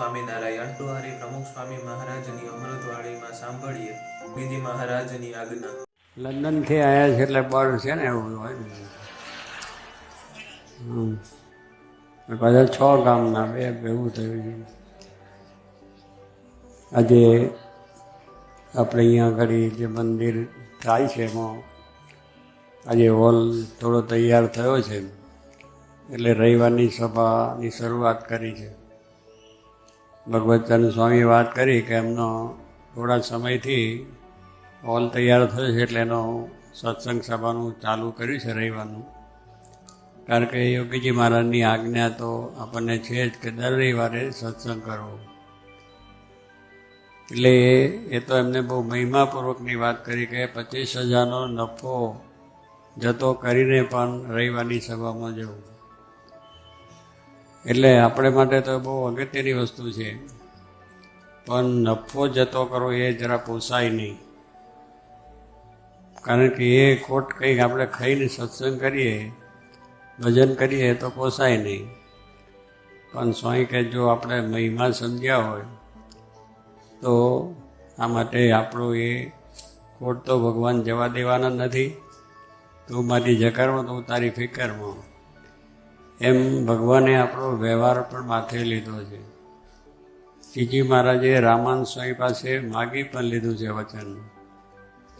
સ્વામિનારાયણ ટુહારી પ્રમુખ સ્વામી મહારાજની અમૃતવાણીમાં સાંભળીએ. વિધિ મહારાજની આજ્ઞા. લંડનથી આવ્યા છે એટલે બળ છે ને એવું હોય પાછા છ ગામના, બે ભેગું થયું આજે આપણે અહીંયા આગળ જે મંદિર થાય છે એમાં, આજે હોલ થોડો તૈયાર થયો છે. એટલે રવિવારની સભાની શરૂઆત કરી છે. ભગવતચંદ સ્વામી વાત કરી કે એમનો થોડા સમયથી હોલ તૈયાર થયો છે એટલે એનો સત્સંગ સભાનું ચાલુ કર્યું છે રવિવારનું. કારણ કે યોગીજી મહારાજની આજ્ઞા તો આપણને છે જ કે દર રવિવારે સત્સંગ કરવો. એટલે એ તો એમને બહુ મહિમાપૂર્વકની વાત કરી કે પચીસ હજારનો નફો જતો કરીને પણ રવિવારની સભામાં જવું. એટલે આપણે માટે તો બહુ અગત્યની વસ્તુ છે. પણ નફો જતો કરવો એ જરા પોસાય નહીં. કારણ કે એ ખોટ કંઈક આપણે ખાઈને સત્સંગ કરીએ, ભજન કરીએ તો પોસાય નહીં. પણ સ્વાઈ કે જો આપણે મહિમા સમજ્યા હોય, તો આ માટે આપણો એ ખોટ તો ભગવાન જવા દેવાના નથી. તું મારી જકારમાં, તો હું તારી ફિકરમાં. એમ ભગવાને આપણો વ્યવહાર પણ માથે લીધો છે. શ્રીજી મહારાજે રામાન સ્વામી પાસે માગી પણ લીધું છે વચન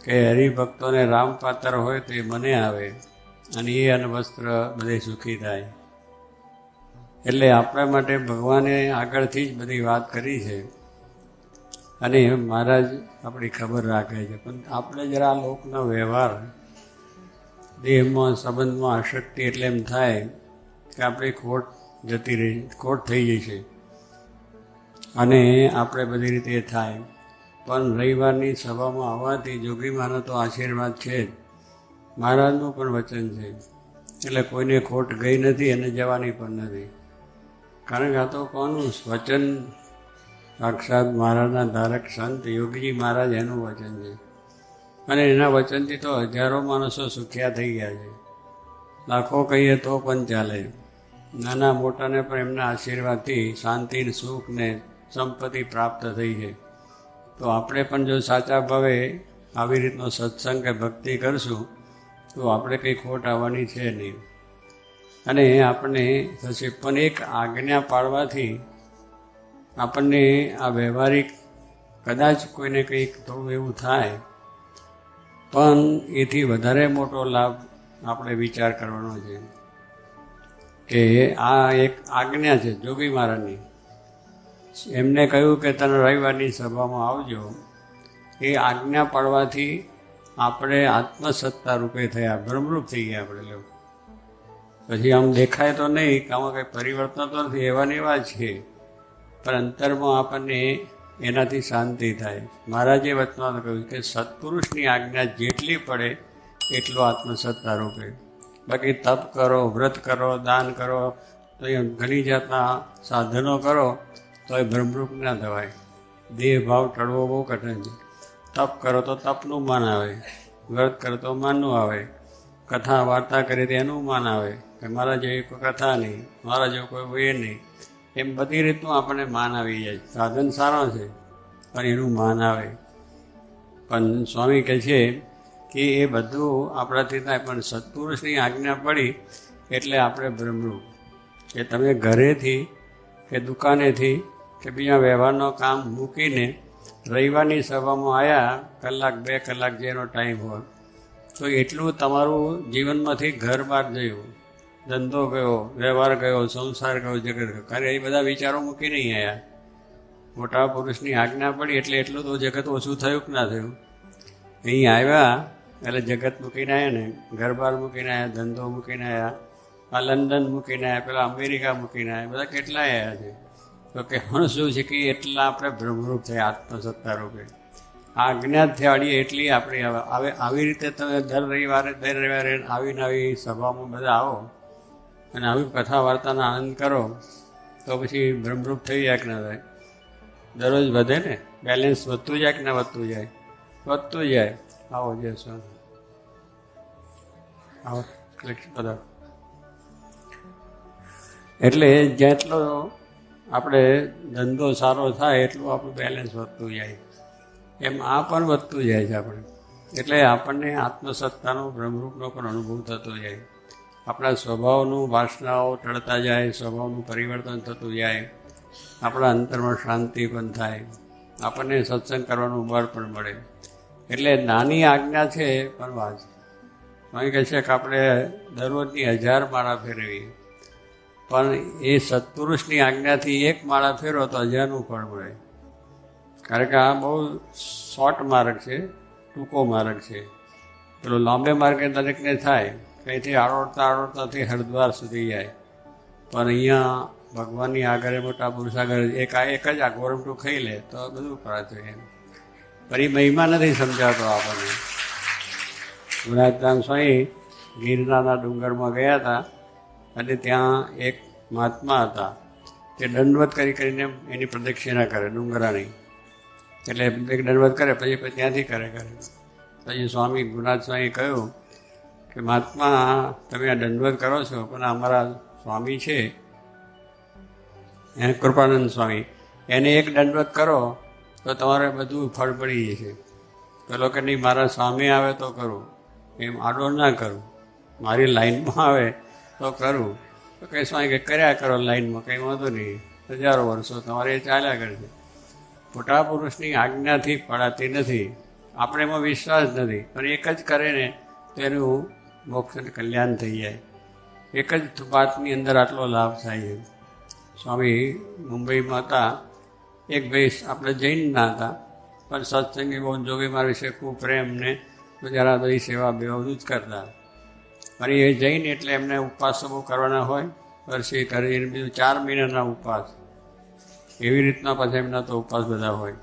કે હરિભક્તોને રામ પાત્ર હોય તો એ મને આવે અને એ અનવસ્ત્ર બધે સુખી થાય. એટલે આપણા માટે ભગવાને આગળથી જ બધી વાત કરી છે. અને મહારાજ આપણી ખબર રાખે છે. પણ આપણે જરા લોકનો વ્યવહાર, દેહમાં, સંબંધમાં આશક્તિ એટલે એમ થાય કે આપણી ખોટ જતી રહી, ખોટ થઈ જાય છે. અને આપણે બધી રીતે થાય. પણ રવિવારની સભામાં આવવાથી જોગી માનો તો આશીર્વાદ છે જ. મહારાજનું પણ વચન છે. એટલે કોઈને ખોટ ગઈ નથી અને જવાની પણ નથી. કારણ કે આ તો કોનું વચન? સાક્ષાત મહારાજના ધારક સંત યોગીજી મહારાજ એનું વચન છે. અને એના વચનથી તો હજારો માણસો સુખ્યા થઈ ગયા છે. લાખો કહીએ તો પણ ચાલે. નાના મોટાને પણ એમના આશીર્વાદથી શાંતિ સુખ ને સંપત્તિ પ્રાપ્ત થઈ છે. તો આપણે પણ જો સાચા ભાવે આવી રીતનો સત્સંગ કે ભક્તિ કરશું, તો આપણે કંઈ ખોટ આવવાની છે નહીં. અને આપણને થશે પણ એક આજ્ઞા પાડવાથી આપણને આ વ્યવહારિક કદાચ કોઈને કંઈક થોડું એવું થાય, પણ એથી વધારે મોટો લાભ આપણે વિચાર કરવાનો છે. કે આ એક આજ્ઞા છે જોગી મહારાજની. એમને કહ્યું કે તને રવિવારની સભામાં આવજો. એ આજ્ઞા પાડવાથી આપણે આત્મસત્તા રૂપે થયા ભ્રમરૂપ થઈ ગયા આપણે લોકો. પછી આમ દેખાય તો નહીં, કે આમાં કંઈ પરિવર્તન તો નથી, એવા ને એવા છે. પણ અંતરમાં આપણને એનાથી શાંતિ થાય. મહારાજે વચમાં કહ્યું કે સત્પુરુષની આજ્ઞા જેટલી પડે, એટલો આત્મસત્તા રૂપે. બાકી તપ કરો, વ્રત કરો, દાન કરો, તો એ ઘણી જાતના સાધનો કરો તો એ ભ્રમરૂપ ના થવાય. દેહ ભાવ ટળવો બહુ કઠિન છે. તપ કરો તો તપનું માન આવે. વ્રત કરો તો માનનું આવે. કથા, વાર્તા કરી તો એનું માન આવે કે મારા જેવી કોઈ કથા નહીં, મારા જેવું કોઈ એ નહીં. એમ બધી રીતનું આપણને માન આવી જાય સાધન સારો છે, પણ એનું માન આવે. પણ સ્વામી કહે છે કે એ બધું આપણાથી થાય, પણ સત્પુરુષની આજ્ઞા પડી એટલે આપણે બ્રહ્મરૂપ કે તમે ઘરેથી કે દુકાનેથી કે બીજા વ્યવહારનો કામ મૂકીને રવિવારની સભામાં આવ્યા કલાક, બે કલાક જેનો ટાઈમ હોય. તો એટલું તમારું જીવનમાંથી ઘર બહાર જયું ધંધો ગયો, વ્યવહાર ગયો, સંસાર ગયો, જગત ગયો. કારણ એ બધા વિચારો મૂકી નહીં આવ્યા મોટા પુરુષની આજ્ઞા પડી એટલે એટલું તો જગત ઓછું થયું કે ના થયું? અહીં આવ્યા એટલે જગત મૂકીને આવ્યા ને, ઘરબાર મૂકીને આવ્યા ધંધો મૂકીને આવ્યા આ લંડન મૂકીને આવ્યા પેલા અમેરિકા મૂકીને આવ્યા બધા કેટલા આવ્યા છે? તો કહેવાનું શું છે કે એટલા આપણે ભ્રમરૂપ થયા આત્મસત્તા રૂપે આ અજ્ઞાત થયાળીએ એટલી આપણી હવે આવી રીતે તમે દર રવિવારે દર રવિવારે આવીને આવી સભામાં બધા આવો અને આવી કથા વાર્તાનો આનંદ કરો, તો પછી ભ્રમરૂપ થઈ જાય કે ના થાય? દરરોજ વધે ને? બેલેન્સ વધતું જાય કે ના વધતું જાય? વધતું જાય. આવો, જય સર આવો બધા. એટલે જેટલો આપણે ધંધો સારો થાય, એટલું આપણું બેલેન્સ વધતું જાય. એમ આ પણ વધતું જાય છે આપણે. એટલે આપણને આત્મસત્તાનો, બ્રહ્મરૂપનો પણ અનુભવ થતો જાય. આપણા સ્વભાવનું વાસનાઓ ટળતા જાય, સ્વભાવનું પરિવર્તન થતું જાય. આપણા અંતરમાં શાંતિ પણ થાય. આપણને સત્સંગ કરવાનું બળ પણ મળે. એટલે નાની આજ્ઞા છે, પણ વાત. અહીં કહે છે કે આપણે દરરોજની હજાર માળા ફેરવીએ. પણ એ સત્પુરુષની આજ્ઞાથી એક માળા ફેરો તો હજારનું ફળ મળે. કારણ કે આ બહુ શોર્ટ માર્ગ છે, ટૂંકો માર્ગ છે. પેલો લાંબે માર્ગે દરેકને થાય કંઈથી આરોડતા આરોડતાથી હરિદ્વાર સુધી જાય. પણ અહીંયા ભગવાનની આગળ મોટા પુરુષ આગળ એક આ એક જ આ ગોરમટું ખાઈ લે તો બધું કરાતું એમ. એ મહિમા નથી સમજાતો આપણને. ગુણાધામ સ્વામી ગિરનારના ડુંગરમાં ગયા હતા અને ત્યાં એક મહાત્મા હતા. તે દંડવત કરી કરીને એની પ્રદક્ષિણા કરે ડુંગરાની. એટલે એક દંડવત કરે, પછી ત્યાંથી કરે કરે. પછી સ્વામી ગુરુનાથ સ્વામી કહ્યું કે, મહાત્મા, તમે આ દંડવત કરો છો, પણ અમારા સ્વામી છે. એ કૃપાનંદ સ્વામી, એને એક દંડવત કરો તો તમારે બધું ફળ પડી જશે. પેલો કે નહીં, મારા સ્વામી આવે તો કરું. એમ આડો ના કરું. મારી લાઈનમાં આવે તો કરું. તો કંઈ સ્વામી કે કર્યા કરો લાઈનમાં, કંઈ વાંધો નહીં. હજારો વર્ષો તમારે એ ચાલ્યા કરશે. મોટા પુરુષની આજ્ઞાથી પડાતી નથી. આપણે એમાં વિશ્વાસ નથી. પણ એક જ કરે ને, તેનું મોક્ષ કલ્યાણ થઈ જાય. એક જ વાતની અંદર આટલો લાભ થાય છે. સ્વામી મુંબઈમાં હતા. એક ભાઈ આપણે જૈનના હતા. પણ સત્સંગી બહુ જોગી મારા વિશે ખૂબ પ્રેમ ને બધી સેવા બે બધું જ કરતા. પણ એ જૈન એટલે એમને ઉપવાસ બહુ કરવાના હોય. વર્ષે કરીને બીજું ચાર મહિનાના ઉપવાસ. એવી રીતના પછી એમના તો ઉપવાસ બધા હોય.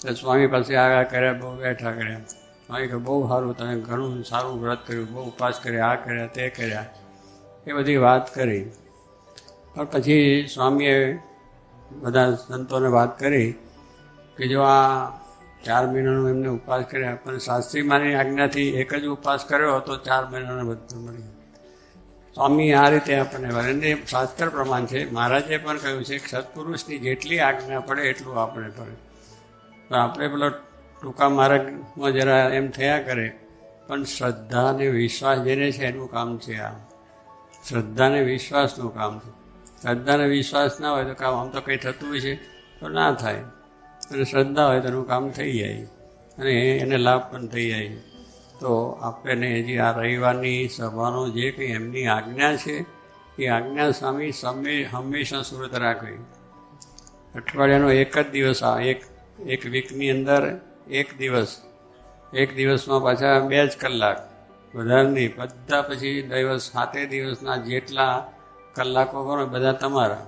તો સ્વામી પાસે આગા કર્યા, બહુ બેઠા કર્યા. સ્વામી કે બહુ સારું, તમે ઘણું સારું વ્રત કર્યું, બહુ ઉપવાસ કર્યા, આ કર્યા, તે કર્યા. એ બધી વાત કરી. પણ પછી સ્વામીએ બધા સંતોને વાત કરી કે જો આ ચાર મહિનાનો એમને ઉપવાસ કર્યા, પણ શાસ્ત્રી માની આજ્ઞાથી એક જ ઉપવાસ કર્યો તો ચાર મહિનાનો બધું મળી સ્વામી આ રીતે આપણને વરેન્દ્ર શાસ્ત્ર પ્રમાણ છે. મહારાજે પણ કહ્યું છે કે સત્પુરુષની જેટલી આજ્ઞા પડે એટલું આપણે પડે. પણ આપણે પેલો ટૂંકા માર્ગમાં જરા એમ થયા કરે, પણ શ્રદ્ધા અને વિશ્વાસ જેને છે એનું કામ છે આ. શ્રદ્ધા અને વિશ્વાસનું કામ છે. શ્રદ્ધા અને વિશ્વાસ ના હોય તો કામ આમ તો કંઈ થતું છે, તો ના થાય. અને શ્રદ્ધા હોય તો એનું કામ થઈ જાય. અને એને લાભ પણ થઈ જાય તો આપણે હજી આ રવિવારની સભાનો જે કંઈ એમની આજ્ઞા છે, એ આજ્ઞા સમે હંમેશા સુરત રાખવી. અઠવાડિયાનો એક જ દિવસ આ એક એક વીકની અંદર એક દિવસ. એક દિવસમાં પાછા બે જ કલાક. વધારે નહીં બધા પછી દિવસ સાતે દિવસના જેટલા કલાકો કરો બધા તમારા.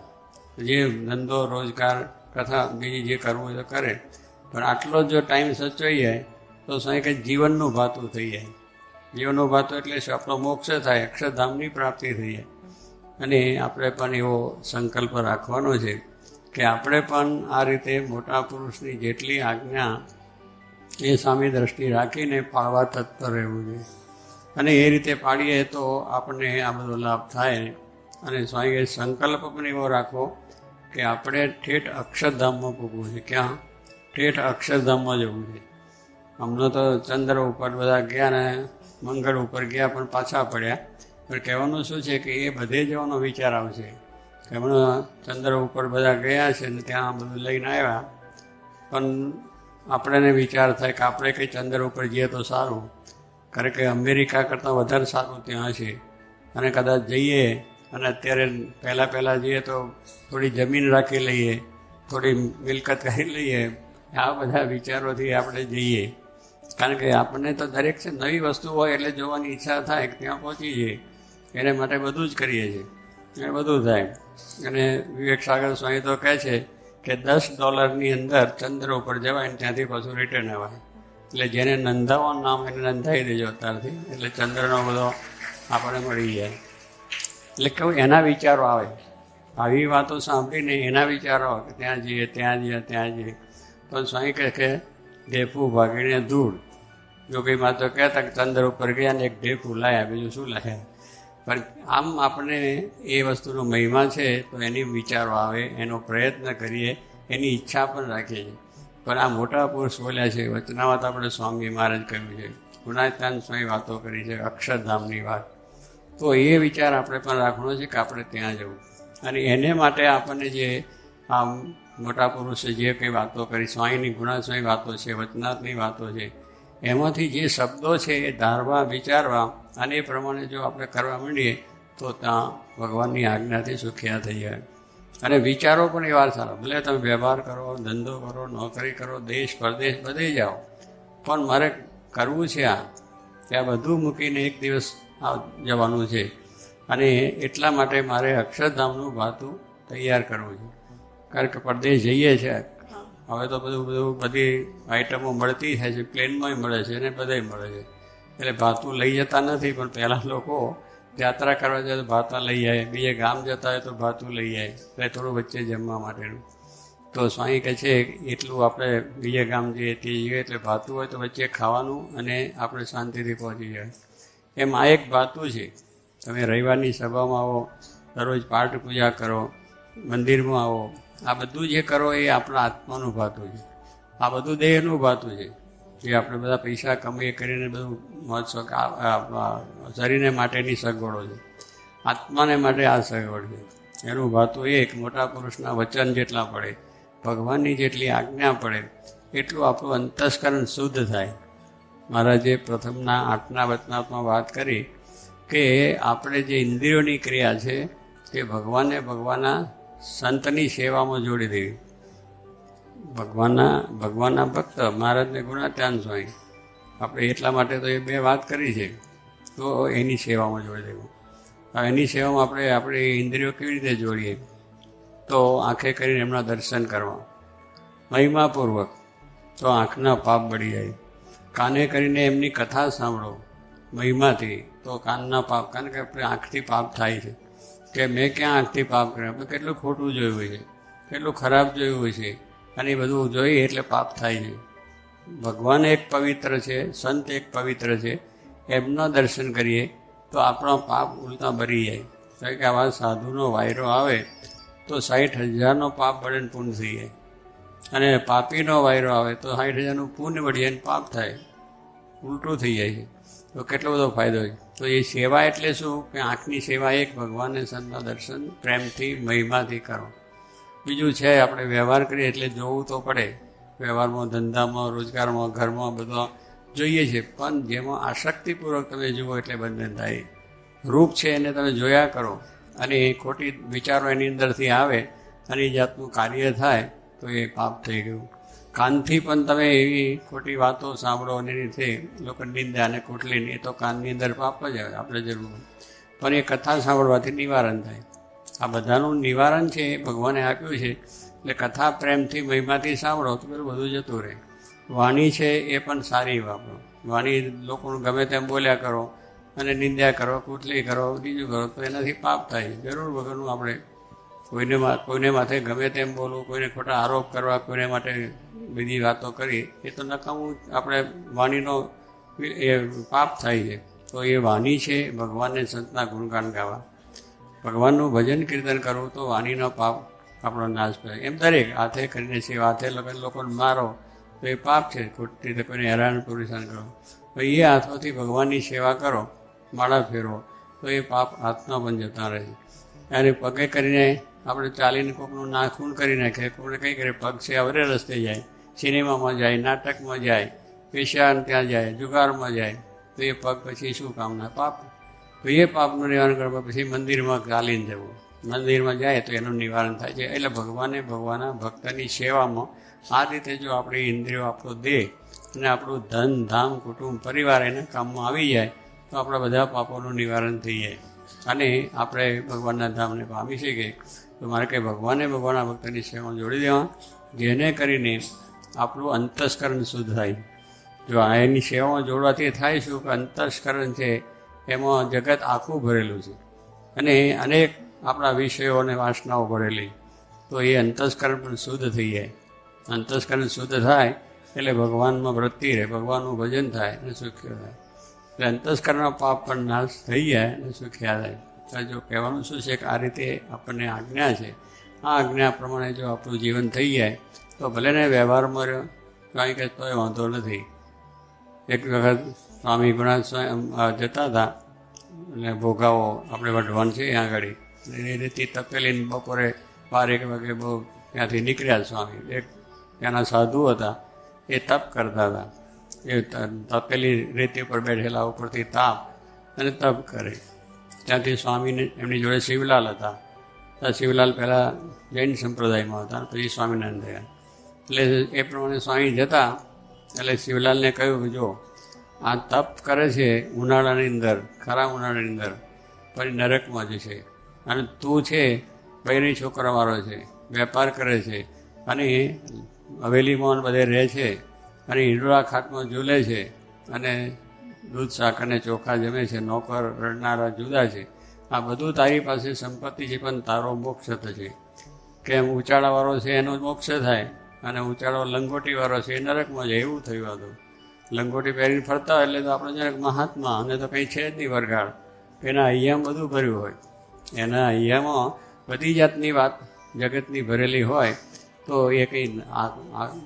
જે ધંધો, રોજગાર, કથા, બીજી જે કરવું હોય તો કરે. પણ આટલો જો ટાઈમ સચવાઈ જાય, તો સાંઈ કે જીવનનું ભાતું થઈ જાય. જીવનનું ભાતું એટલે આપણો મોક્ષ થાય, અક્ષરધામની પ્રાપ્તિ થઈ જાય. અને આપણે પણ એવો સંકલ્પ રાખવાનો છે કે આપણે પણ આ રીતે મોટા પુરુષની જેટલી આજ્ઞા એ સામે દ્રષ્ટિ રાખીને પાળવા તત્પર રહેવું જોઈએ. અને એ રીતે પાડીએ તો આપણને આ બધો લાભ થાય. અને સ્વામી સંકલ્પ પણ એવો રાખો કે આપણે ઠેઠ અક્ષરધામમાં પૂગવું છે. ક્યાં? ઠેઠ અક્ષરધામમાં જવું છે. હમણાં તો ચંદ્ર ઉપર બધા ગયા ને મંગળ ઉપર ગયા પણ પાછા પડ્યા. પણ કહેવાનું શું છે કે એ બધે જવાનો વિચાર આવશે. હમણાં ચંદ્ર ઉપર બધા ગયા છે ને ત્યાં બધું લઈને આવ્યા. પણ આપણને વિચાર થાય કે આપણે કંઈ ચંદ્ર ઉપર જઈએ તો સારું. કારણ કે અમેરિકા કરતાં વધારે સારું ત્યાં છે. અને કદાચ જઈએ અને અત્યારે પહેલાં પહેલાં જઈએ તો થોડી જમીન રાખી લઈએ, થોડી મિલકત કરી લઈએ. આ બધા વિચારોથી આપણે જઈએ. કારણ કે આપણને તો દરેક છે નવી વસ્તુ હોય એટલે જોવાની ઈચ્છા થાય ત્યાં પહોંચી જઈએ. એને માટે બધું જ કરીએ છીએ. એ બધું થાય. અને વિવેક સાગર સ્વામી તો કહે છે કે દસ ડોલરની અંદર ચંદ્ર ઉપર જવાય ને ત્યાંથી પાછું રિટર્ન અવાય એટલે જેને નંધાવવાનું નામ એને નંધાવી દેજો અત્યારથી. એટલે ચંદ્રનો બધો આપણને મળી જાય. એટલે કેવું એના વિચારો આવે. આવી વાતો સાંભળીને એના વિચારો આવે કે ત્યાં જઈએ ત્યાં જઈએ ત્યાં જઈએ. તો સ્વામી કહે કે ઢેફું ભાગીને ધૂળ. જો માતો કહેતા કે ચંદ્ર ઉપર ગયા ને એક ઢેફું લાયા, બીજું શું લાયા? પણ આમ આપણે એ વસ્તુનો મહિમા છે, તો એની વિચારો આવે, એનો પ્રયત્ન કરીએ, એની ઈચ્છા પણ રાખીએ પણ આ મોટા પુરુષ બોલ્યા છે વચનામાં તો આપણે સ્વામી મહારાજ કહ્યું છે. ગુણાત્યાન સ્વામી વાતો કરી છે, અક્ષરધામની વાત. તો એ વિચાર આપણે પણ રાખવાનો છે કે આપણે ત્યાં જવું. અને એને માટે આપણને જે આમ મોટા પુરુષે જે કંઈ વાતો કરી, સ્વાઈની, ગુણાસ્વાઈ વાતો છે વચનાથની વાતો છે, એમાંથી જે શબ્દો છે એ ધારવા, વિચારવા અને એ પ્રમાણે જો આપણે કરવા માંડીએ તો ત્યાં ભગવાનની આજ્ઞાથી સુખિયા થઈ જાય. અને વિચારો પણ એવા સારા. ભલે તમે વ્યવહાર કરો, ધંધો કરો, નોકરી કરો, દેશ, પરદેશ બધે જાઓ. પણ મારે કરવું છે આ. ત્યાં બધું મૂકીને એક દિવસ જવાનું છે. અને એટલા માટે મારે અક્ષરધામનું ભાતું તૈયાર કરવું છે. કારણ કે પરદેશ જઈએ છીએ હવે તો બધું બધું બધી આઈટમો મળતી થાય છે. પ્લેનમાંય મળે છે અને બધાય મળે છે. એટલે ભાતું લઈ જતા નથી, પણ પહેલાં લોકો યાત્રા કરવા જાય તો ભાતા લઈ જાય બીજે ગામ જતા હોય તો ભાતું લઈ જાય એટલે થોડું વચ્ચે જમવા માટેનું. તો સ્વાઈ કહે છે, એટલું આપણે બીજે ગામ જઈએ તે જઈએ. એટલે ભાતું હોય તો વચ્ચે ખાવાનું અને આપણે શાંતિથી પહોંચી જાય એમ એક ભાતું છે. તમે રવિવારની સભામાં આવો, દરરોજ પાઠ પૂજા કરો, મંદિરમાં આવો, આ બધું જે કરો એ આપણા આત્માનું ભાતું છે. આ બધું દેહનું ભાતું છે. જે આપણે બધા પૈસા કમાઈ કરીને બધું આ- શરીરને માટેની સગવડો છે. આત્માને માટે આ સગવડ છે. એનું ભાતું એક મોટા પુરુષના વચન જેટલા પડે, ભગવાનની જેટલી આજ્ઞા પડે, એટલું આપણું અંતસ્કરણ શુદ્ધ થાય. મહારાજે પ્રથમના આઠના વચનાત્મા વાત કરી કે આપણે જે ઇન્દ્રિયોની ક્રિયા છે, તે ભગવાને ભગવાનના સંતની સેવામાં જોડી દેવી. ભગવાનના ભગવાનના ભક્ત મહારાજને ગુણાત્યાન સ્વામી આપણે એટલા માટે તો એ બે વાત કરી છે. તો એની સેવામાં જોડી દેવું. એની સેવામાં આપણે, આપણી ઇન્દ્રિયો કેવી રીતે જોડીએ? તો આંખે કરીને એમના દર્શન કરવા. મહિમાપૂર્વક. તો આંખના પાપ બળી જાય. કાને કરીને એમની કથા સાંભળો મહિમાથી, તો કાનના પાપ કારણ કે આપણે આંખથી પાપ થાય છે. કે મેં ક્યાં આંખથી પાપ કર્યા? આપણે કેટલું ખોટું જોયું હોય છે, કેટલું ખરાબ જોયું હોય છે, અને એ બધું જોઈએ એટલે પાપ થાય છે. ભગવાન એક પવિત્ર છે, સંત એક પવિત્ર છે, એમના દર્શન કરીએ તો આપણો પાપ ઉલટા ભરી જાય. કારણ કે આવા સાધુનો વાયરો આવે તો સાઠ હજારનો પાપ બળે પૂર્ણ થઈ જાય. અને પાપીનો વાયરો આવે તો સાઠ હજારનું પુણ્ય મળી જાય પાપ થાય. ઉલટું થઈ જાય છે. તો કેટલો બધો ફાયદો હોય તો એ સેવા એટલે શું? કે આંખની સેવા એક, ભગવાનને સંતના દર્શન, પ્રેમથી, મહિમાથી કરો. બીજું છે, આપણે વ્યવહાર કરીએ એટલે જોવું તો પડે. વ્યવહારમાં, ધંધામાં, રોજગારમાં, ઘરમાં બધા જોઈએ છે. પણ જેમાં આસક્તિપૂર્વક તમે જુઓ એટલે બંધન થાય. રૂપ છે એને તમે જોયા કરો. અને ખોટી વિચારો એની અંદરથી આવે અને એ જાતનું કાર્ય થાય. તો એ પાપ થઈ ગયું. કાનથી પણ તમે એવી ખોટી વાતો સાંભળો અને એની લોકો નિંદા અને કુટલીને એ તો કાનની અંદર પાપ જ આવે, આપણે જરૂર. પણ એ કથા સાંભળવાથી નિવારણ થાય. આ બધાનું નિવારણ છે, એ ભગવાને આપ્યું છે. એટલે કથા પ્રેમથી, મહિમાથી સાંભળો તો પેલું બધું જતું રહે. વાણી છે, એ પણ સારી વાપરો. વાણી લોકોનું ગમે તેમ બોલ્યા કરો અને નિંદ્યા કરો કુટલી કરો, બીજું કરો, તો એનાથી પાપ થાય. જરૂર વગરનું આપણે કોઈને કોઈને માથે ગમે તેમ બોલવું, કોઈને ખોટા આરોપ કરવા, કોઈને માટે બીજી વાતો કરી, એ તો નકામું આપણે વાણીનો એ પાપ થાય છે. તો એ વાણી છે, ભગવાનને સંતના ગુણગાન ગાવા. ભગવાનનું ભજન કીર્તન કરવું તો વાણીનો પાપ આપણો નાશ થાય. એમ દરેક હાથે કરીને છે હાથે લોકોને મારો, તો એ પાપ છે. ખોટી રીતે કોઈને હેરાન પરેશાન કરો. તો એ હાથોથી ભગવાનની સેવા કરો, માળા ફેરવો, તો એ પાપ હાથમાં પણ જતા રહે અને પગે કરીને આપણે ચાલીને કોકનું નાખૂન કરી નાખે કોઈને કંઈ કરે, પગ છે અવરે રસ્તે જાય, સિનેમામાં જાય, નાટકમાં જાય, પેશાન ત્યાં જાય, જુગારમાં જાય, તો એ પગ પછી શું કામના પાપ. તો એ પાપનું નિવારણ કરવા પછી મંદિરમાં ચાલીને જવું મંદિરમાં જાય તો એનું નિવારણ થાય છે. એટલે ભગવાને ભગવાનના ભક્તની સેવામાં આ રીતે જો આપણી ઇન્દ્રિયો આપણો દેહ અને આપણું ધન, ધામ, કુટુંબ, પરિવાર એના કામમાં આવી જાય, તો આપણા બધા પાપોનું નિવારણ થઈ જાય. અને આપણે ભગવાનના ધામને પામી શકીએ, તો મારે કંઈ ભગવાને ભગવાનના ભક્તની સેવામાં જોડી દેવા, જેને કરીને આપણું અંતસ્કરણ શુદ્ધ થાય. જો આ એની સેવામાં જોડવાથી થાય શું કે અંતસ્કરણ છે, એમાં જગત આખું ભરેલું છે. અને અનેક આપણા વિષયો અને વાસનાઓ ભરેલી. તો એ અંતસ્કરણ પણ શુદ્ધ થઈ જાય. અંતસ્કરણ શુદ્ધ થાય એટલે ભગવાનમાં વૃત્તિ રહે, ભગવાનનું ભજન થાય અને સુખ્ય થાય. એટલે અંતસ્કરણનો પાપ પણ નાશ થઈ જાય અને સુખ્યા થાય તો જો કહેવાનું શું છે કે આ રીતે આપણને આજ્ઞા છે, આ આજ્ઞા પ્રમાણે જો આપણું જીવન થઈ જાય, તો ભલે ને વ્યવહારમાં રહ્યો કાંઈ કે તોય વાંધો નથી. એક વખત સ્વામી ગુણાથ સ્વામી જતા હતા, અને ભોગાવો, આપણે વઢવાણ છે ત્યાં આગળ. એ રીતે તપેલીને બપોરે બાર એક વાગે બહુ ત્યાંથી નીકળ્યા સ્વામી. એક ત્યાંના સાધુ હતા, એ તપ કરતા હતા. એ તપેલી રેતી ઉપર બેઠેલા ઉપરથી તાપ અને તપ કરે. ત્યાંથી સ્વામીને એમની જોડે શિવલાલ હતા. ત્યાં શિવલાલ પહેલાં જૈન સંપ્રદાયમાં હતા પછી સ્વામિનારાયણ થયા. એટલે એ પ્રમાણે સ્વામી જતા, એટલે શિવલાલને કહ્યું જો, આ તપ કરે છે ઉનાળાની અંદર, ખરા ઉનાળાની અંદર પછી નરકમાં જશે. અને તું છે બૈરી છોકરાવાળો છે, વેપાર કરે છે, અને હવેલીમાં બધે રહે છે. અને ઈંડોળા ખાટમાં ઝૂલે છે અને દૂધ શાક અને ચોખા જમે છે, નોકર રડનારા જુદા છે. આ બધું તારી પાસે સંપત્તિ છે, પણ તારો મોક્ષ થશે કેમ ઉચાળાવાળો છે, એનો મોક્ષ થાય. અને ઉચાળો લંગોટીવાળો છે, એ નરકમાં જાય એવું થયું હતું લંગોટી પહેરીને ફરતા એટલે તો આપણે જરાક મહાત્મા, અને તો કંઈ છે જ નહીં વરગાડ એના અહીંયા બધું ભર્યું હોય. એના અહીંયામાં બધી જાતની વાત જગતની ભરેલી હોય, તો એ કંઈ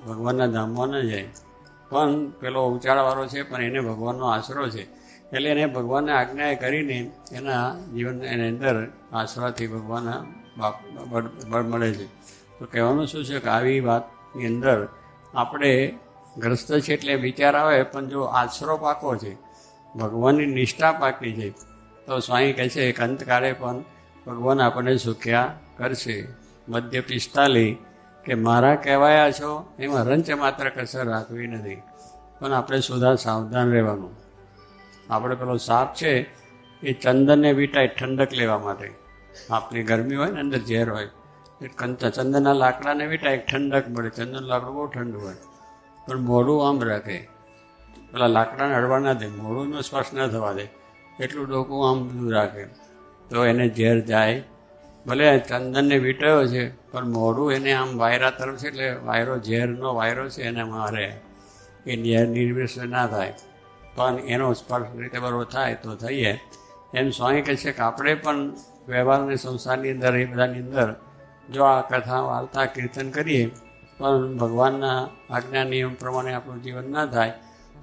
ભગવાનના ધામમાં ન જાય. પણ પેલો ઉચાળાવાળો છે, પણ એને ભગવાનનો આશરો છે. એટલે એને ભગવાનને આજ્ઞા કરીને એના જીવન એની અંદર આશરાથી ભગવાનના બાપ, બળ મળે છે. તો કહેવાનું શું છે કે આવી વાતની અંદર આપણે ગ્રસ્ત છે એટલે વિચાર આવે, પણ જો આશરો પાકો છે, ભગવાનની નિષ્ઠા પાકી છે, તો સ્વામી કહે છે કે અંતકાળે પણ ભગવાન આપણને સુખ્યા કરશે. મધ્ય પિસ્તાલી કે મારા કહેવાયા છો, એમાં રંચ માત્ર કસર રાખવી નથી. પણ આપણે સુધા સાવધાન રહેવાનું. આપણે પેલો સાપ છે, એ ચંદનને વીટાય ઠંડક લેવા માટે. આપની ગરમી હોય ને અંદર ઝેર હોય, એ ચંદનના લાકડાને વીટાય ઠંડક મળે. ચંદન લાકડું બહુ ઠંડુ હોય. પણ મોઢું આમ રાખે. પેલા લાકડાને હળવા ના દે, મોઢુંનો સ્પર્શ ન થવા દે. એટલું ડોકું આમ બધું રાખે. તો એને ઝેર જાય ભલે ચંદનને વીંટાયો છે, પણ મોઢું એને આમ વાયરા તરફ છે એટલે વાયરો ઝેરનો વાયરો છે એને મારે. એ ઝેર નિર્વેશ ના થાય. પણ એનો સ્પર્શ રીતે બરોબર થાય તો થઈએ. એમ સ્વામી કહે છે કે આપણે પણ વ્યવહાર અને સંસારની અંદર, એ બધાની અંદર જો આ કથા, વાર્તા, કીર્તન કરીએ, પણ ભગવાનના આજ્ઞા, નિયમ પ્રમાણે આપણું જીવન ના થાય,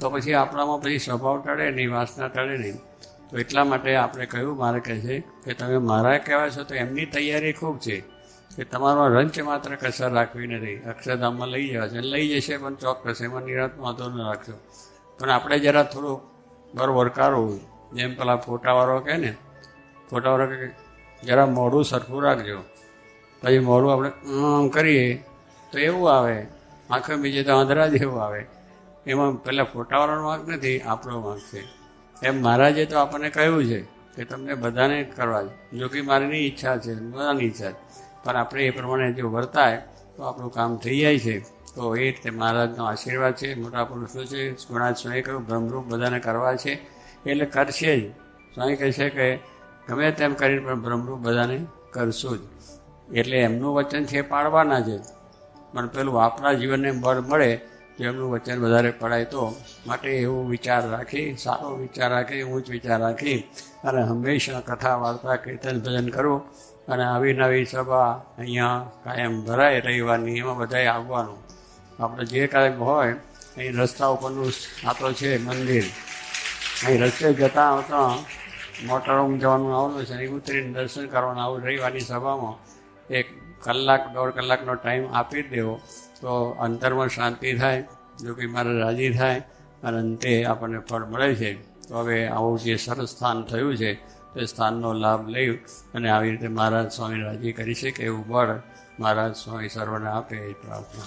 તો પછી આપણામાં પછી સ્વભાવ ટળે નહીં, વાસના ટળે નહીં. તો એટલા માટે આપણે કહ્યું, મારે કહે છે કે તમે મારા કહેવાય છો તો એમની તૈયારી ખૂબ છે કે તમારો રંચ માત્ર કસર રાખવી નથી. અક્ષરધામમાં લઈ જવા છે. લઈ જશે પણ ચોક્કસ, એમાં નિરાત વાંધો ન રાખશો. પણ આપણે જરા થોડું બરોબર કરવું જેમ પેલા ફોટાવાળો કહે ને, ફોટાવાળો કહે જરા મોઢું સરખું રાખજો. પછી મોઢું આપણે આમ કરીએ તો એવું આવે. આંખે બીજે તો આંધરા જેવું આવે. એમાં પહેલાં ફોટાવાળાનો વાંક નથી, આપણો વાંક છે. એમ મહારાજે તો આપણને કહ્યું છે કે તમને બધાને કરવા જો કે મારીની ઈચ્છા છે, બધાની ઈચ્છા છે. પણ આપણે એ પ્રમાણે જો વર્તાય, તો આપણું કામ થઈ જાય છે. તો એ રીતે મહારાજનો આશીર્વાદ છે, મોટા પુરુષો છે ગુણાજ સ્વામી કહ્યું, બ્રહ્મરૂપ બધાને કરવા છે. એટલે કરશે જ. સ્વામી કહે છે કે, ગમે તેમ કરીને પણ બ્રહ્મરૂપ બધાને કરશું જ. એટલે એમનું વચન છે પાડવાના છે. પણ પેલું આપણા જીવનને બળ મળે જો એમનું વચન વધારે પડાય તો માટે એવો વિચાર રાખી, સારો વિચાર રાખી, ઊંચ વિચાર રાખી અને હંમેશા કથા, વાર્તા, કીર્તન, ભજન કરું અને આવી નવી સભા અહીંયા કાયમ ભરાય રવિવારની, એમાં બધાએ આવવાનું. આપણે જે કાંઈ હોય, અહીં રસ્તા ઉપરનું આ છે મંદિર. અહીં રસ્તે જતાં આવતા મોટરોમ જવાનું આવવાનું છે અહીં ઉતરીને દર્શન કરવાનું આવું રવિવારની સભામાં એક કલાક, દોઢ કલાકનો ટાઈમ આપી દેવો. તો અંતરમાં શાંતિ થાય, જો કે મારે રાજી થાય, અને અંતે આપણને ફળ મળે છે. તો હવે આવું જે સરસ સ્થાન થયું છે, તે સ્થાનનો લાભ લઈ અને આવી રીતે મહારાજ સ્વામી રાજી કરી શકે એવું બળ મહારાજ સ્વામી સર્વને આપે એ પ્રાર્થના.